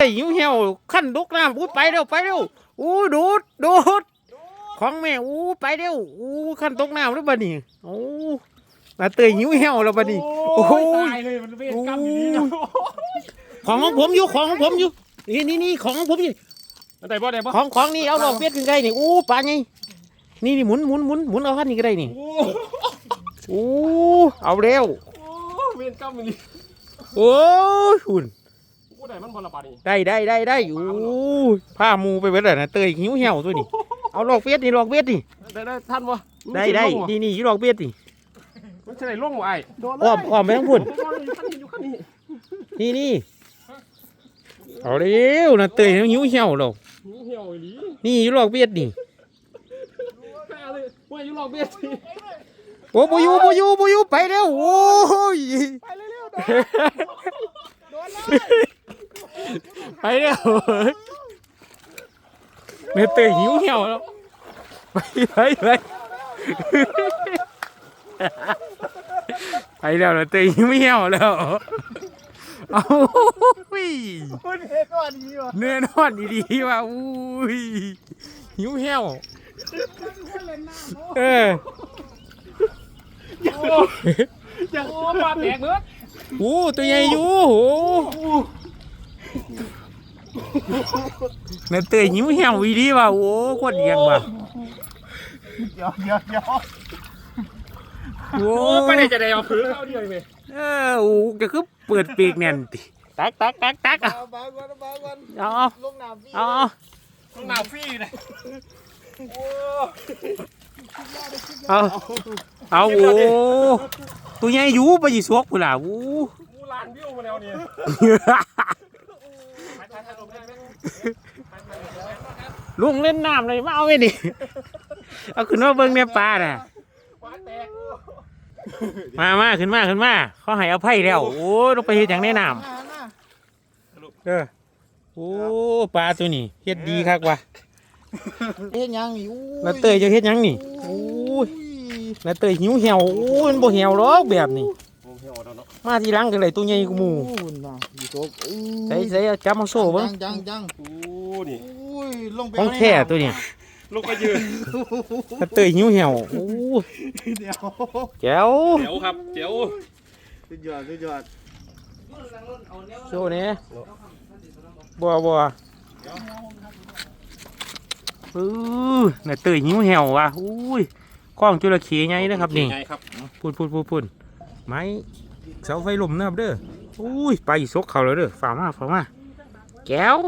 ไอ้หิวเหี่ยวขั้นลุกน้ำอู้ไปเร็วไปเร็วอู้ดูดดูดของแม่อู้ไปเร็วอู้ขั้นตกน้ำแล้วบัดนี้โอ้นาเตยหิวเหี่ยวแล้วบัดนี้โอ้โหตายเลยมันเวรกรรมอยู่นี่นะของของผมอยู่ของของผมอยู่นี่นี่นี่ของของผมอยู่แต่บ่ได้บ่ของของนี่เอาดอกเบี้ยขึ้นไงนี่อู้ปลาไงนี่นี่หมุนหมุนหมุนหมุนเอาขั้นนี้ก็ได้นี่โอ้อู้เอาเร็วโหเวรกรรมอยู่นี่โอ้ยหุ่นกูได้ มันพอละบาทนี่ได้ได้ได้ได้อู้ผ้ามูไปเบิดเลยนะเตยหิวเหี่ยวตัวนี้เอาดอกเบี้ยนี่ดอกเบี้ยนี่ได้ได้ท่านวะได้ได้นี่นี่อยู่ดอกเบี้ยนี่มันจะได้ล่วงวะไอ้โดนอ้อมอ้อมไปทั้งพุ่นอยู่ขั้นนี้อยู่ขั้นนี้นี่นี่เอาเร็วนะเตยหิวเหี่ยวเราเหี่ยวอีหลีนี่อยู่ดอกเบี้ยนี่แม่เลยว่าอยู่รอบเบียดสิโอ้บุยูบุยูบุยูไปเร็วโอ้ยไปเร็วๆโดน ไปเร็วเนื้อเตยหิวเหี่ยวแล้วไปไปไปไปแล้วเนะเตยหิวเหี่ยวแล้วเอาเฮ็ดก่อนดีวะเนื้อนอนดีว่ะอุ้ยหิวเหี่ยวเอออย่าโอ้ปลาแตกเบิดโอ้ตัวใหญ่อยู่โอ้ เนื้อเตยหิวเหี่ยวอีดีว่ะโอ้โคตรเลี้ยงว่ะเดี๋ยวเดี๋ยวเดี๋ยวโอ้โอ้ไปไหนจะได้เอาผืนเข้าเดียวเลยเออโอ้จะคือเปิดปีกแน่นติตักตักตักตักเอาเอาบางวันเอาบางวันเอาเอาลงน้ำพี่เอาเอาต้องหนาวฟรีเลยเอาเอาโอ้ตัวใหญ่อยู่ไปยีสวกพุ่นล่ะโอ้กูลานวิวมาแล้วเนี่ยไปถ่ายถ่ายลงได้ไหม ลุงเล่นน้ำเลยมาเอาไว้นี่เอาขึ้นมาเบิ่งในปลาน่ะปลาแตกมามาขึ้นมาขึ้นมาเขาให้อภัยแล้วโอ้ลงไปเฮ็ดอย่างแนะนหน้าหน้าำเออโอ้ปลาตัวนี้เฮ็ดดีคักว่ะเฮ็ดหยังนี่อู้นาเตยจะเฮ็ดหยังนี่โอ้ยนาเตยหิวเหี่ยวโอ้ยมันบ่เหี่ยวหรอกแบบนี้ผมเหี่ยวแล้วเนาะมาทีหลังกันเลยตัวใหญ่กูหมู่ อู้น่ะอยู่ตกอู้ใส่ใส่เอาจับมาโซ่เบิ่งจังจังจังโอ้นี่อุ้ยลงไปของแท้ตัวนี้ลงไปยืนนาเตยหิวเหี่ยวโอ้ยเดี๋ยวแจ๋วเจ๋วครับเจ๋วสุดยอดสุดยอดโซ่เนี่ยบัวบัวอือนาเตยหิวเหี่ยวว่ะอุ้ยกล้องจุลเขีไงนะครับนี่ไงครับพูนพูนพูนพูนไม้เสาไฟลมนะครับเด้อ อุ้ยไปซกเขาแล้วเด้อฝ่ามาฝ่ามาแก้ว